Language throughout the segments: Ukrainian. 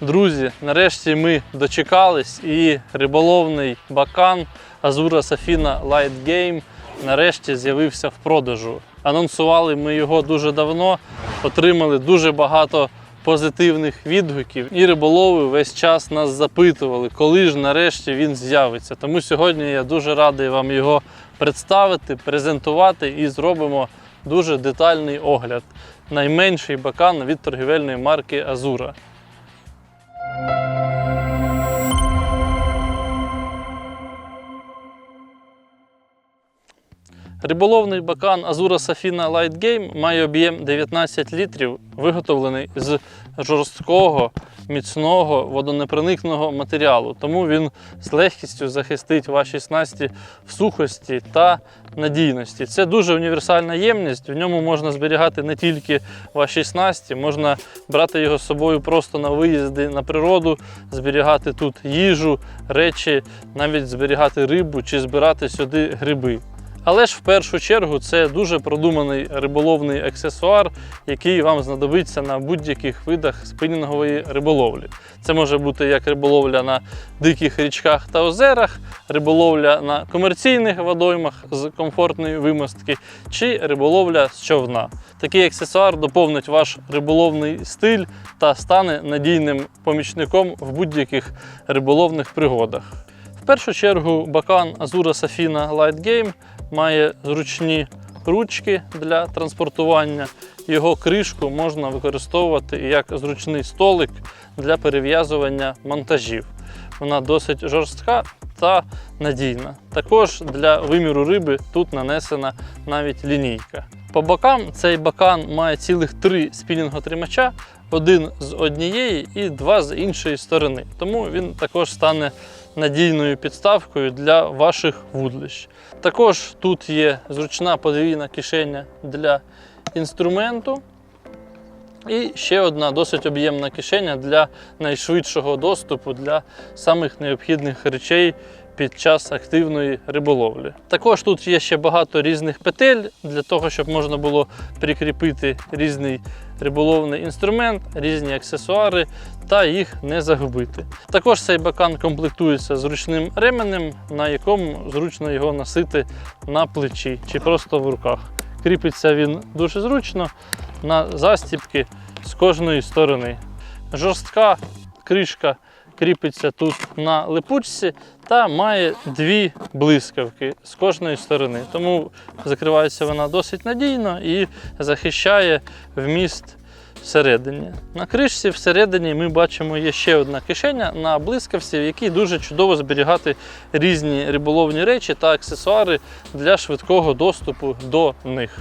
Друзі, нарешті ми дочекались і риболовний бакан Азура Сафіна Light Game нарешті з'явився в продажу. Анонсували ми його дуже давно, отримали дуже багато позитивних відгуків. І риболови весь час нас запитували, коли ж нарешті він з'явиться. Тому сьогодні я дуже радий вам його представити, презентувати і зробимо дуже детальний огляд. Найменший бакан від торгівельної марки Азура. Риболовний бакан Азура Сафіна Light Game має об'єм 19 літрів, виготовлений з жорсткого, міцного водонепроникного матеріалу. Тому він з легкістю захистить ваші снасті в сухості та надійності. Це дуже універсальна ємність. В ньому можна зберігати не тільки ваші снасті, можна брати його з собою просто на виїзди на природу, зберігати тут їжу, речі, навіть зберігати рибу чи збирати сюди гриби. Але ж в першу чергу це дуже продуманий риболовний аксесуар, який вам знадобиться на будь-яких видах спинінгової риболовлі. Це може бути як риболовля на диких річках та озерах, риболовля на комерційних водоймах з комфортної вимостки, чи риболовля з човна. Такий аксесуар доповнить ваш риболовний стиль та стане надійним помічником в будь-яких риболовних пригодах. В першу чергу бакан Azura Safina Light Game має зручні ручки для транспортування. Його кришку можна використовувати як зручний столик для перев'язування монтажів. Вона досить жорстка та надійна. Також для виміру риби тут нанесена навіть лінійка. По бокам цей бакан має цілих три спінінготримача, один з однієї і два з іншої сторони. Тому він також стане надійною підставкою для ваших вудлищ. Також тут є зручна подвійна кишеня для інструменту. І ще одна досить об'ємна кишеня для найшвидшого доступу для самих необхідних речей під час активної риболовлі. Також тут є ще багато різних петель для того, щоб можна було прикріпити різний риболовний інструмент, різні аксесуари та їх не загубити. Також цей бакан комплектується зручним ременем, на якому зручно його носити на плечі чи просто в руках. Кріпиться він дуже зручно на застібки з кожної сторони. Жорстка кришка кріпиться тут на липучці та має дві блискавки з кожної сторони. Тому закривається вона досить надійно і захищає вміст всередині. На кришці всередині ми бачимо є ще одна кишеня на блискавці, в якій дуже чудово зберігати різні риболовні речі та аксесуари для швидкого доступу до них.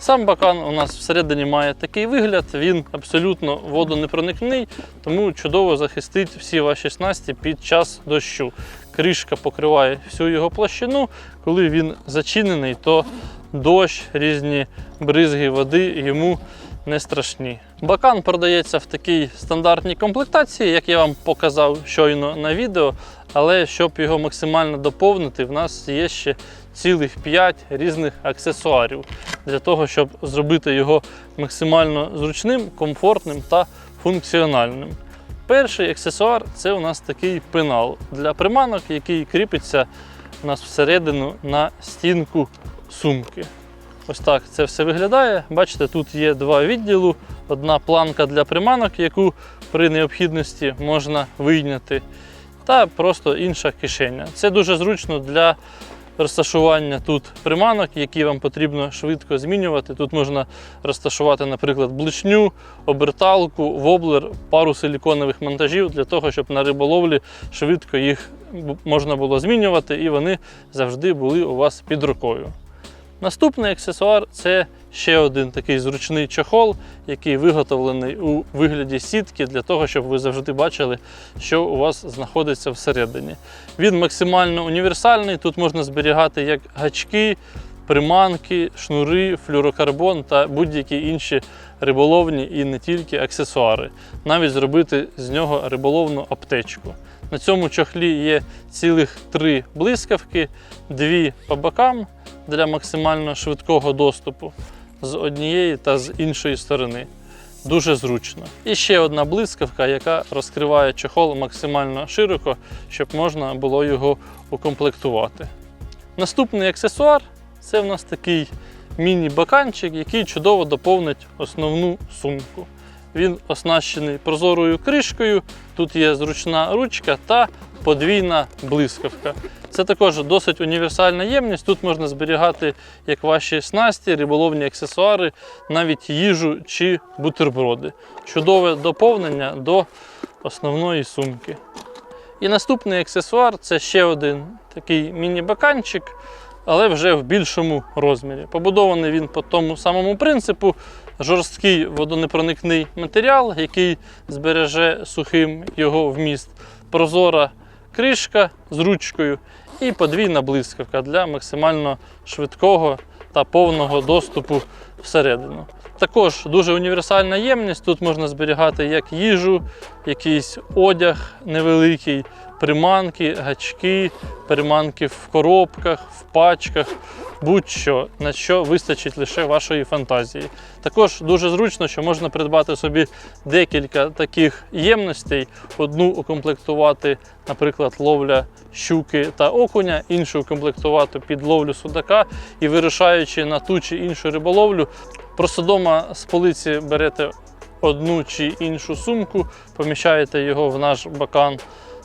Сам бакан у нас всередині має такий вигляд, він абсолютно водонепроникний, тому чудово захистить всі ваші снасті під час дощу. Кришка покриває всю його площину. Коли він зачинений, то дощ, різні бризги води йому не страшні. Бакан продається в такій стандартній комплектації, як я вам показав щойно на відео. Але щоб його максимально доповнити, в нас є ще цілих 5 різних аксесуарів для того, щоб зробити його максимально зручним, комфортним та функціональним. Перший аксесуар це у нас такий пенал для приманок, який кріпиться у нас всередину на стінку сумки. Ось так це все виглядає. Бачите, тут є два відділу: одна планка для приманок, яку при необхідності можна вийняти, та просто інша кишеня. Це дуже зручно для розташування тут приманок, які вам потрібно швидко змінювати. Тут можна розташувати, наприклад, бличню, оберталку, воблер, пару силіконових монтажів для того, щоб на риболовлі швидко їх можна було змінювати і вони завжди були у вас під рукою. Наступний аксесуар це ще один такий зручний чохол, який виготовлений у вигляді сітки для того, щоб ви завжди бачили, що у вас знаходиться всередині. Він максимально універсальний. Тут можна зберігати як гачки, приманки, шнури, флюрокарбон та будь-які інші риболовні і не тільки аксесуари. Навіть зробити з нього риболовну аптечку. На цьому чохлі є цілих три блискавки, дві по бокам для максимально швидкого доступу з однієї та з іншої сторони. дуже зручно. І ще одна блискавка, яка розкриває чохол максимально широко, щоб можна було його укомплектувати. Наступний аксесуар це в нас такий міні-баканчик, який чудово доповнить основну сумку. Він оснащений прозорою кришкою, тут є зручна ручка та подвійна блискавка. Це також досить універсальна ємність. Тут можна зберігати як ваші снасті, риболовні аксесуари, навіть їжу чи бутерброди. Чудове доповнення до основної сумки. І наступний аксесуар це ще один такий міні-баканчик, але вже в більшому розмірі. Побудований він по тому самому принципу: жорсткий водонепроникний матеріал, який збереже сухим його вміст, прозора кришка з ручкою і подвійна блискавка для максимально швидкого та повного доступу всередину. Також дуже універсальна ємність. Тут можна зберігати як їжу, якийсь одяг невеликий, приманки, гачки, приманки в коробках, в пачках, будь-що, на що вистачить лише вашої фантазії. Також дуже зручно, що можна придбати собі декілька таких ємностей, одну укомплектувати, наприклад, ловля щуки та окуня, іншу укомплектувати під ловлю судака і вирушаючи на ту чи іншу риболовлю, просто дома з полиці берете одну чи іншу сумку, поміщаєте його в наш бакан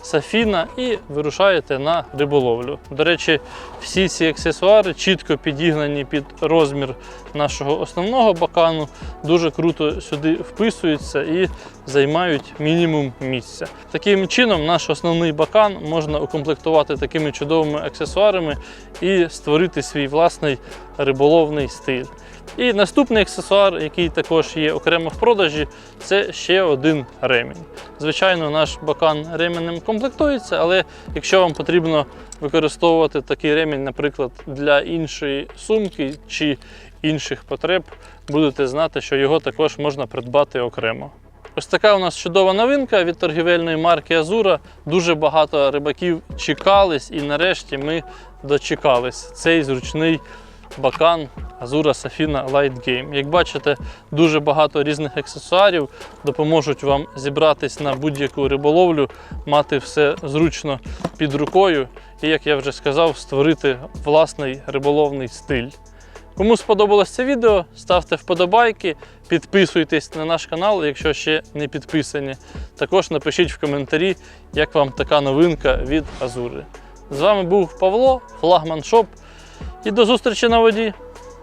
Сафіна і вирушаєте на риболовлю. До речі, всі ці аксесуари чітко підігнані під розмір нашого основного бакану, дуже круто сюди вписуються і займають мінімум місця. Таким чином, наш основний бакан можна укомплектувати такими чудовими аксесуарами і створити свій власний риболовний стиль. І наступний аксесуар, який також є окремо в продажі, це ще один ремінь. Звичайно, наш бакан ременем комплектується, але якщо вам потрібно використовувати такий ремінь, наприклад, для іншої сумки чи інших потреб, будете знати, що його також можна придбати окремо. Ось така у нас чудова новинка від торгівельної марки Азура. Дуже багато рибаків чекались, і нарешті ми дочекались цей зручний бакан Azura Safina Light Game. Як бачите, дуже багато різних аксесуарів допоможуть вам зібратись на будь-яку риболовлю, мати все зручно під рукою і, як я вже сказав, створити власний риболовний стиль. Кому сподобалось це відео, ставте вподобайки, підписуйтесь на наш канал, якщо ще не підписані. Також напишіть в коментарі, як вам така новинка від Азури. З вами був Павло, флагман Шоп. І до зустрічі на воді.